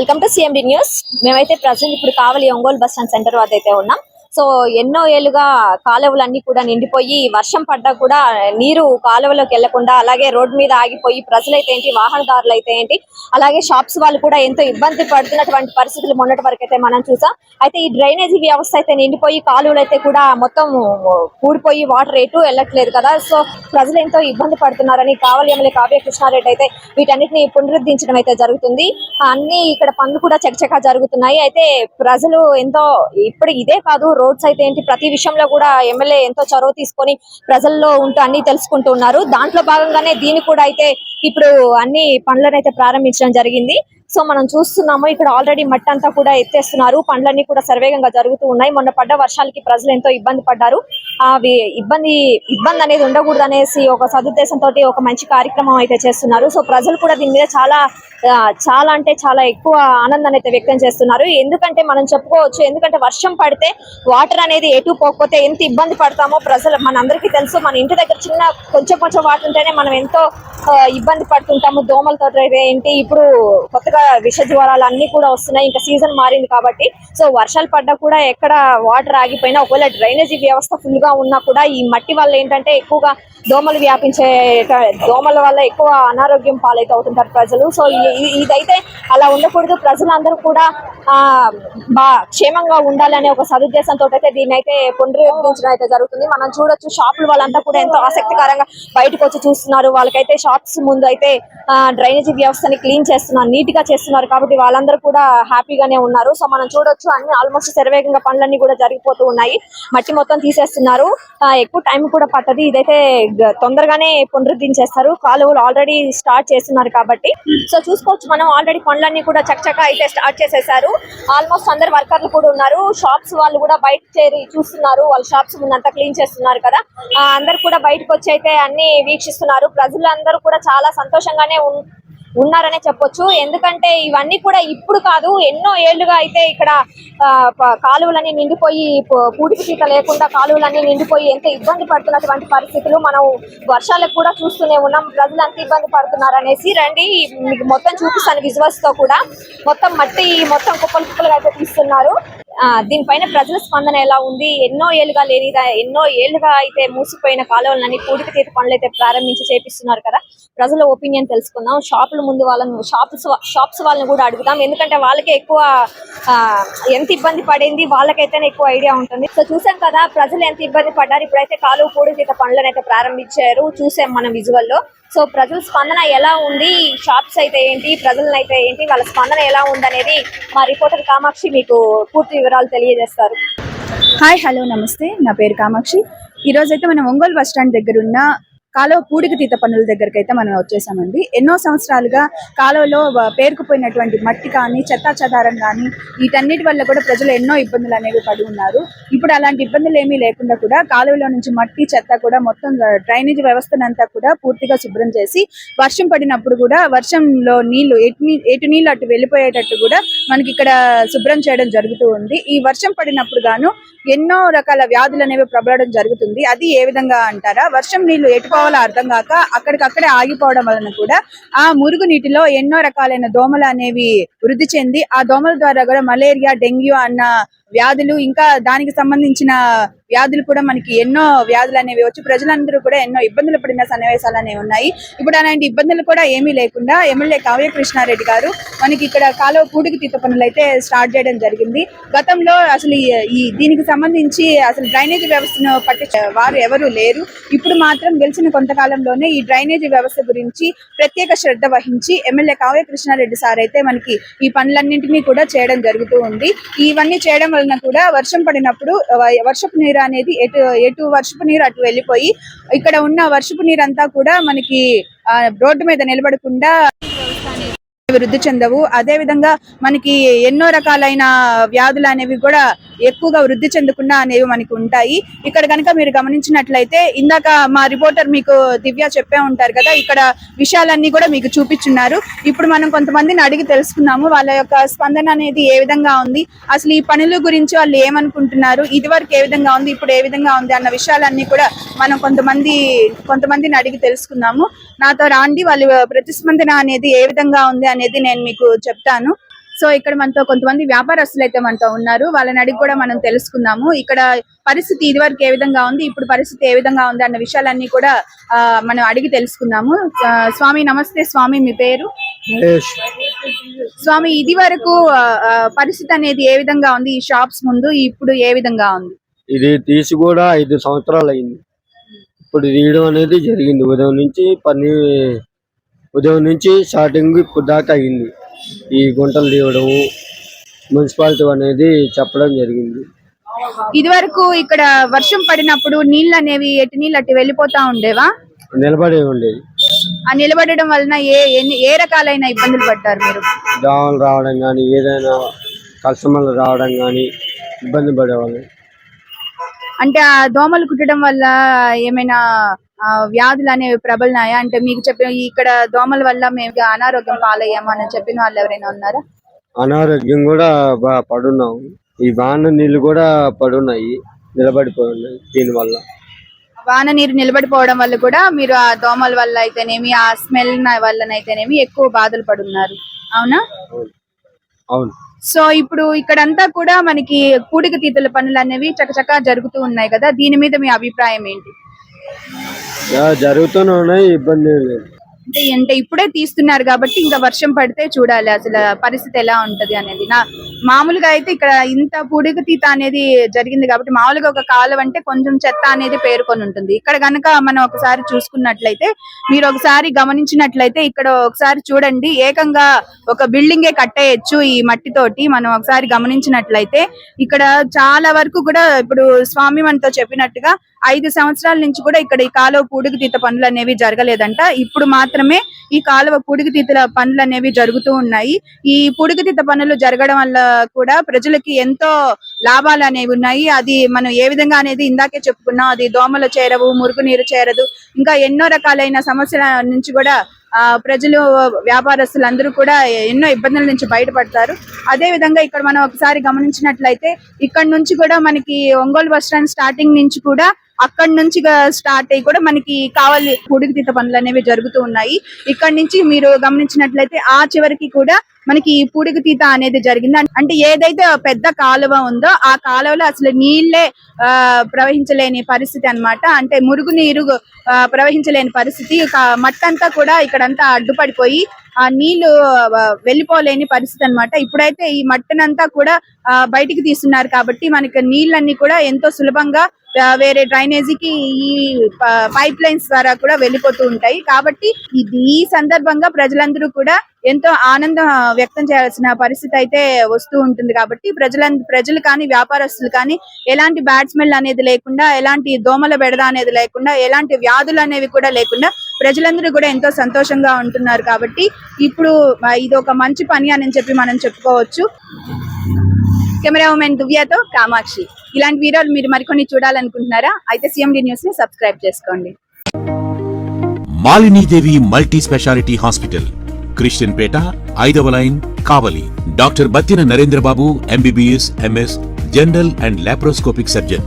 Welcome to CMD news మేమైతే present ఇప్పుడు Kavali Ongole bus stand centre వద్ద అయితే ఉన్నాం. సో ఎన్నో ఏళ్ళుగా కాలువలన్నీ కూడా నిండిపోయి వర్షం పడ్డా కూడా నీరు కాలువలోకి వెళ్ళకుండా అలాగే రోడ్ మీద ఆగిపోయి ప్రజలైతే ఏంటి వాహనదారులు అయితే ఏంటి అలాగే షాప్స్ వాళ్ళు కూడా ఎంతో ఇబ్బంది పడుతున్నటువంటి పరిస్థితులు మొన్నటి వరకు అయితే మనం చూసాం. అయితే ఈ డ్రైనేజీ వ్యవస్థ అయితే నిండిపోయి కాలువలు అయితే కూడా మొత్తం కూడిపోయి వాటర్ ఎటు వెళ్ళట్లేదు కదా. సో ప్రజలు ఎంతో ఇబ్బంది పడుతున్నారని కావలి ఎమ్మెల్యే కావ్య కృష్ణారెడ్డి అయితే వీటన్నిటిని పునరుద్ధరించడం అయితే జరుగుతుంది. అన్ని ఇక్కడ పనులు కూడా చకచకా జరుగుతున్నాయి. అయితే ప్రజలు ఎంతో ఇప్పుడు ఇదే కాదు రోడ్స్ అయితే ఏంటి ప్రతి విషయంలో కూడా ఎమ్మెల్యే ఎంతో చొరవ తీసుకొని ప్రజల్లో ఉంటూ అన్ని తెలుసుకుంటూ ఉన్నారు. దాంట్లో భాగంగానే దీన్ని కూడా అయితే ఇప్పుడు అన్ని పనులను అయితే ప్రారంభించడం జరిగింది. సో మనం చూస్తున్నాము ఇక్కడ ఆల్రెడీ మట్టి అంతా కూడా ఎత్తేస్తున్నారు. పండ్లన్నీ కూడా సర్వేగంగా జరుగుతూ ఉన్నాయి. మొన్న పడ్డ వర్షాలకి ప్రజలు ఎంతో ఇబ్బంది పడ్డారు. అవి ఇబ్బంది ఇబ్బంది అనేది ఉండకూడదు అనేసి ఒక సదుద్దేశంతో ఒక మంచి కార్యక్రమం అయితే చేస్తున్నారు. సో ప్రజలు కూడా దీని మీద చాలా చాలా అంటే చాలా ఎక్కువ ఆనందాన్ని అయితే వ్యక్తం చేస్తున్నారు. ఎందుకంటే మనం చెప్పుకోవచ్చు ఎందుకంటే వర్షం పడితే వాటర్ అనేది ఎటు పోకపోతే ఎంత ఇబ్బంది పడతామో ప్రజలు మనందరికీ తెలుసు. మన ఇంటి దగ్గర చిన్న కొంచెం కొంచెం వాటర్ ఉంటేనే మనం ఎంతో ఇబ్బంది పడుతుంటాము. దోమలతో అయితే ఏంటి? ఇప్పుడు కొత్తగా విష జ్వరాలు అన్ని కూడా వస్తున్నాయి. ఇంకా సీజన్ మారింది కాబట్టి. సో వర్షాలు పడ్డా కూడా ఎక్కడ వాటర్ ఆగిపోయినా ఒకవేళ డ్రైనేజీ వ్యవస్థ ఫుల్గా ఉన్నా కూడా ఈ మట్టి వల్ల ఏంటంటే ఎక్కువగా దోమలు వ్యాపించే దోమల వల్ల ఎక్కువ అనారోగ్యం పాలైతే అవుతుంటారు ప్రజలు. సో ఇదైతే అలా ఉండకూడదు. ప్రజలందరూ కూడా బా క్షేమంగా ఉండాలనే ఒక సదుద్దేశంతో అయితే దీన్ని అయితే పునరుద్ధరించడం అయితే జరుగుతుంది. మనం చూడొచ్చు షాపులు వాళ్ళంతా కూడా ఎంతో ఆసక్తికరంగా బయటకు వచ్చి చూస్తున్నారు. వాళ్ళకైతే షాప్స్ ముందు అయితే డ్రైనేజీ వ్యవస్థని క్లీన్ చేస్తున్నారు. నీట్గా చేస్తున్నారు కాబట్టి వాళ్ళందరూ కూడా హ్యాపీగానే ఉన్నారు. సో మనం చూడొచ్చు అన్ని ఆల్మోస్ట్ శరవేగంగా పనులన్నీ కూడా జరిగిపోతూ ఉన్నాయి. మట్టి మొత్తం తీసేస్తున్నారు. ఎక్కువ టైం కూడా పట్టదు. ఇదైతే తొందరగానే పునరుద్ధరించేస్తారు. కాలువలు ఆల్రెడీ స్టార్ట్ చేస్తున్నారు కాబట్టి. సో చూసుకోవచ్చు మనం ఆల్రెడీ పనులన్నీ కూడా చక్కచక్క అయితే స్టార్ట్ చేసేసారు. ఆల్మోస్ట్ అందరు వర్కర్లు కూడా ఉన్నారు. షాప్స్ వాళ్ళు కూడా బయట చేరి చూస్తున్నారు. వాళ్ళ షాప్స్ ముందంతా క్లీన్ చేస్తున్నారు కదా. ఆ, అందరు కూడా బయటకు వచ్చి అయితే అన్ని వీక్షిస్తున్నారు. ప్రజలందరూ కూడా చాలా సంతోషంగానే ఉన్నారనే చెప్పొచ్చు. ఎందుకంటే ఇవన్నీ కూడా ఇప్పుడు కాదు ఎన్నో ఏళ్ళుగా అయితే ఇక్కడ ఆ, ప- కాలువలన్నీ నిండిపోయి ప- పూడికి తీత లేకుండా కాలువలన్నీ నిండిపోయి ఎంత ఇబ్బంది పడుతున్నటువంటి పరిస్థితులు మనం వర్షాలకు కూడా చూస్తూనే ఉన్నాం. ప్రజలు అంత ఇబ్బంది పడుతున్నారు అనేసి రండి. మీకు మొత్తం చూపిస్తాను విజువల్స్తో కూడా. మొత్తం మట్టి మొత్తం కుప్పలు కుప్పలుగా అయితే తీస్తున్నారు. దీనిపైన ప్రజల స్పందన ఎలా ఉంది? ఎన్నో ఏళ్ళుగా లేని ఎన్నో ఏళ్ళుగా అయితే మూసిపోయిన కాలువలని పూడిక తీత పనులు అయితే ప్రారంభించి చేపిస్తున్నారు కదా? ప్రజల ఒపీనియన్ తెలుసుకుందాం. షాపుల ముందు వాళ్ళని షాప్స్ షాప్స్ వాళ్ళని కూడా అడుగుదాం. ఎందుకంటే వాళ్ళకే ఎక్కువ ఆ, ఎంత ఇబ్బంది పడింది వాళ్ళకైతేనే ఎక్కువ ఐడియా ఉంటుంది. సో చూసాం కదా ప్రజలు ఎంత ఇబ్బంది పడ్డారు. ఇప్పుడైతే కాలువ పూడి తీత పనులను అయితే ప్రారంభించారు. చూసాం మనం విజువల్లో. సో ప్రజల స్పందన ఎలా ఉంది? షాప్స్ అయితే ఏంటి? ప్రజలను అయితే ఏంటి? వాళ్ళ స్పందన ఎలా ఉంది అనేది మా రిపోర్టర్ కామాక్షి మీకు పూర్తి వివరాలు తెలియజేస్తారు. హాయ్ హలో నమస్తే. నా పేరు కామాక్షి. ఈ మనం ఒంగోలు బస్ స్టాండ్ దగ్గర ఉన్న కాలువ పూడికి తీత పనుల దగ్గరికి అయితే మనం వచ్చేసామండి. ఎన్నో సంవత్సరాలుగా కాలువలో పేరుకుపోయినటువంటి మట్టి కానీ చెత్త చెదారం కానీ వీటన్నిటి వల్ల కూడా ప్రజలు ఎన్నో ఇబ్బందులు అనేవి పడి ఉన్నారు. ఇప్పుడు అలాంటి ఇబ్బందులు ఏమీ లేకుండా కూడా కాలువలో నుంచి మట్టి చెత్త కూడా మొత్తం డ్రైనేజ్ వ్యవస్థనంతా కూడా పూర్తిగా శుభ్రం చేసి వర్షం పడినప్పుడు కూడా వర్షంలో నీళ్ళు ఎటు ఎటు నీళ్ళు అటు వెళ్ళిపోయేటట్టు కూడా మనకి ఇక్కడ శుభ్రం చేయడం జరుగుతూ ఉంది. ఈ వర్షం పడినప్పుడు గాను ఎన్నో రకాల వ్యాధులు అనేవి ప్రబలడం జరుగుతుంది. అది ఏ విధంగా అంటారా? వర్షం నీళ్ళు ఎటు పోవాలో అర్థం కాక అక్కడికక్కడే ఆగిపోవడం వలన కూడా ఆ మురుగు నీటిలో ఎన్నో రకాలైన దోమలు అనేవి వృద్ధి చెంది ఆ దోమల ద్వారా కూడా మలేరియా డెంగ్యూ అన్న వ్యాధులు ఇంకా దానికి సంబంధించిన వ్యాధులు కూడా మనకి ఎన్నో వ్యాధులు అనేవి వచ్చి ప్రజలందరూ కూడా ఎన్నో ఇబ్బందులు పడిన సన్నివేశాలు అనేవి ఉన్నాయి. ఇప్పుడు అలాంటి ఇబ్బందులు కూడా ఏమీ లేకుండా ఎమ్మెల్యే కావ్య కృష్ణారెడ్డి గారు మనకి ఇక్కడ కాలువ పూడికి తీత పనులు అయితే స్టార్ట్ చేయడం జరిగింది. గతంలో అసలు ఈ- దీనికి సంబంధించి అసలు డ్రైనేజీ వ్యవస్థను పట్టించే వారు ఎవరు లేరు. ఇప్పుడు మాత్రం గెలిచిన కొంతకాలంలోనే ఈ డ్రైనేజీ వ్యవస్థ గురించి ప్రత్యేక శ్రద్ధ వహించి ఎమ్మెల్యే కావ్య కృష్ణారెడ్డి సార్ అయితే మనకి ఈ పనులన్నింటినీ కూడా చేయడం జరుగుతూ ఉంది. ఇవన్నీ చేయడం వలన కూడా వర్షం పడినప్పుడు వర్షపు నీరు అనేది ఎటు ఎటు వర్షపు నీరు అటు వెళ్ళిపోయి ఇక్కడ ఉన్న వర్షపు నీరు అంతా కూడా మనకి ఆ, రోడ్డు మీద నిలబడకుండా వృద్ధి చెందవు. అదే విధంగా మనకి ఎన్నో రకాలైన వ్యాధులు అనేవి కూడా ఎక్కువగా వృద్ధి చెందకుండా అనేవి మనకి ఉంటాయి. ఇక్కడ కనుక మీరు గమనించినట్లయితే ఇందాక మా రిపోర్టర్ మీకు దివ్య చెప్పే ఉంటారు కదా ఇక్కడ విషయాలన్నీ కూడా మీకు చూపించున్నారు. ఇప్పుడు మనం కొంతమందిని అడిగి తెలుసుకున్నాము వాళ్ళ యొక్క స్పందన అనేది ఏ విధంగా ఉంది అసలు ఈ పనుల గురించి వాళ్ళు ఏమనుకుంటున్నారు ఇది వరకు ఏ విధంగా ఉంది ఇప్పుడు ఏ విధంగా ఉంది అన్న విషయాలన్నీ కూడా మనం కొంతమంది కొంతమందిని అడిగి తెలుసుకున్నాము నాతో రాండి వాళ్ళు ప్రతిస్పందన అనేది ఏ విధంగా ఉంది అని అనేది నేను మీకు చెప్తాను. సో ఇక్కడ మనతో కొంతమంది వ్యాపారస్తులు అయితే మనతో ఉన్నారు. వాళ్ళని అడిగి కూడా మనం తెలుసుకుందాము. ఇక్కడ పరిస్థితి ఇదివరకు ఏ విధంగా ఉంది ఇప్పుడు పరిస్థితి ఏ విధంగా ఉంది అన్న విషయాలన్నీ కూడా మనం అడిగి తెలుసుకుందాము. స్వామి నమస్తే. స్వామి మీ పేరు? స్వామి ఇది వరకు పరిస్థితి అనేది ఏ విధంగా ఉంది? ఈ షాప్స్ ముందు ఇప్పుడు ఏ విధంగా ఉంది? ఇది తీసి కూడా ఐదు సంవత్సరాలు అయింది. ఇప్పుడు తీయడం అనేది జరిగింది. ఉదయం నుంచి పని ఉదయం నుంచి స్టార్టింగ్ ఇప్పుడు దాకా అయింది. ఈ గుంటలు తీయడం మున్సిపాలిటీ అనేది చెప్పడం జరిగింది. ఇది వరకు ఇక్కడ వర్షం పడినప్పుడు నీళ్ళు అనేవి ఎటు నీళ్ళు అటు వెళ్ళిపోతా ఉండేవా? నిలబడి ఉండేది ఆ నిలబడడం వలన ఏ ఎన్ని ఏ రకాలైన ఇబ్బందులు పడ్డారు మీరు? దోమలు రావడం కానీ ఏదైనా కస్టమర్లు రావడం కానీ ఇబ్బంది పడేవాళ్ళు. అంటే ఆ దోమలు కుట్టడం వల్ల ఏమైనా వ్యాధులు అనేవి ప్రబలినాయా? అంటే మీకు చెప్పిన ఇక్కడ దోమల వల్ల మేము అనారోగ్యం పాలయ్యాము అని చెప్పిన వాళ్ళు ఎవరైనా ఉన్నారా? అనారోగ్యం కూడా బాగా పడున్నాం. ఈ వాన నీళ్ళు కూడా పడున్నాయి నిలబడిపోయి దీనివల్ల. వాన నీరు నిలబడిపోవడం వల్ల కూడా మీరు ఆ దోమల వల్ల అయితేనేమి ఆ స్మెల్ వల్లనైతేనేమి ఎక్కువ బాధలు పడున్నారు. అవునా? అవును. సో ఇప్పుడు ఇక్కడంతా కూడా మనకి కూడిక తీతల పనులు అనేవి చకచకా జరుగుతూ ఉన్నాయి కదా. దీని మీద మీ అభిప్రాయం ఏంటి? జరుగుతూనే ఉన్నాయి ఇబ్బంది లేదు. అంటే అంటే ఇప్పుడే తీస్తున్నారు కాబట్టి ఇంకా వర్షం పడితే చూడాలి అసలు పరిస్థితి ఎలా ఉంటది అనేది. నా మామూలుగా అయితే ఇక్కడ ఇంత పూడిక తీత అనేది జరిగింది కాబట్టి మామూలుగా ఒక కాలం అంటే కొంచెం చెత్త అనేది పేరుకొని ఉంటుంది. ఇక్కడ గనక మనం ఒకసారి చూసుకున్నట్లయితే మీరు ఒకసారి గమనించినట్లయితే ఇక్కడ ఒకసారి చూడండి ఏకంగా ఒక బిల్డింగే కట్టేయచ్చు ఈ మట్టితోటి. మనం ఒకసారి గమనించినట్లయితే ఇక్కడ చాలా వరకు కూడా ఇప్పుడు స్వామి మనతో చెప్పినట్టుగా ఐదు సంవత్సరాల నుంచి కూడా ఇక్కడ ఈ కాలువ పూడికి తీత పనులు అనేవి జరగలేదంట. ఇప్పుడు మాత్రం మాత్రమే ఈ కాలువ పూడికతీతల పనులు అనేవి జరుగుతూ ఉన్నాయి. ఈ పూడికి తీత పనులు జరగడం వల్ల కూడా ప్రజలకి ఎంతో లాభాలు అనేవి ఉన్నాయి. అది మనం ఏ విధంగా అనేది ఇందాకే చెప్పుకున్నాం. అది దోమలు చేరవు మురుగు నీరు చేరదు ఇంకా ఎన్నో రకాలైన సమస్యల నుంచి కూడా ప్రజలు వ్యాపారస్తులు అందరూ కూడా ఎన్నో ఇబ్బందుల నుంచి బయటపడతారు. అదే విధంగా ఇక్కడ మనం ఒకసారి గమనించినట్లయితే ఇక్కడ నుంచి కూడా మనకి ఒంగోలు బస్ స్టాండ్ స్టార్టింగ్ నుంచి కూడా అక్కడ నుంచి స్టార్ట్ అయ్యి కూడా మనకి కావాలి పొడుగు తీత పనులు అనేవి జరుగుతూ ఉన్నాయి. ఇక్కడ నుంచి మీరు గమనించినట్లయితే ఆ చివరికి కూడా మనకి ఈ తీత అనేది జరిగింది. అంటే ఏదైతే పెద్ద కాలువ ఉందో ఆ కాలువలో అసలు నీళ్ళే ఆ, ప్రవహించలేని పరిస్థితి అన్నమాట. అంటే మురుగు నీరు ప్రవహించలేని పరిస్థితి. మట్టంతా కూడా ఇక్కడ ఇక్కడంతా అడ్డుపడిపోయి ఆ నీళ్ళు వెళ్ళిపోలేని పరిస్థితి అన్నమాట. ఇప్పుడైతే ఈ మట్టినంతా కూడా బయటికి తీస్తున్నారు కాబట్టి మనకి నీళ్ళన్నీ కూడా ఎంతో సులభంగా వేరే డ్రైనేజీకి ఈ పైప్ లైన్స్ ద్వారా కూడా వెళ్ళిపోతూ ఉంటాయి. కాబట్టి ఇది ఈ సందర్భంగా ప్రజలందరూ కూడా ఎంతో ఆనందం వ్యక్తం చేయాల్సిన పరిస్థితి అయితే వస్తూ ఉంటుంది కాబట్టి ప్రజల ప్రజలు కానీ వ్యాపారస్తులు కానీ ఎలాంటి బ్యాడ్ స్మెల్ అనేది లేకుండా ఎలాంటి దోమల బెడద అనేది లేకుండా ఎలాంటి వ్యాధులు అనేవి కూడా లేకుండా ప్రజలందరూ కూడా ఎంతో సంతోషంగా ఉంటున్నారు కాబట్టి ఇప్పుడు ఇది ఒక మంచి పని అని చెప్పి మనం చెప్పుకోవచ్చు. కెమెరా ఉమెన్ దువ్యాతో కామాక్షి. ఇలాంటి వీడియోలు మీరు మరికొన్ని చూడాలనుకుంటున్నారా? అయితే సిఎండి న్యూస్ని సబ్స్క్రైబ్ చేసుకోండి. Malinidevi multi speciality hospital Christian Peta ఐదవ line Kavali. Doctor Battina Narendrababu MBBS MS general and laparoscopic surgeon.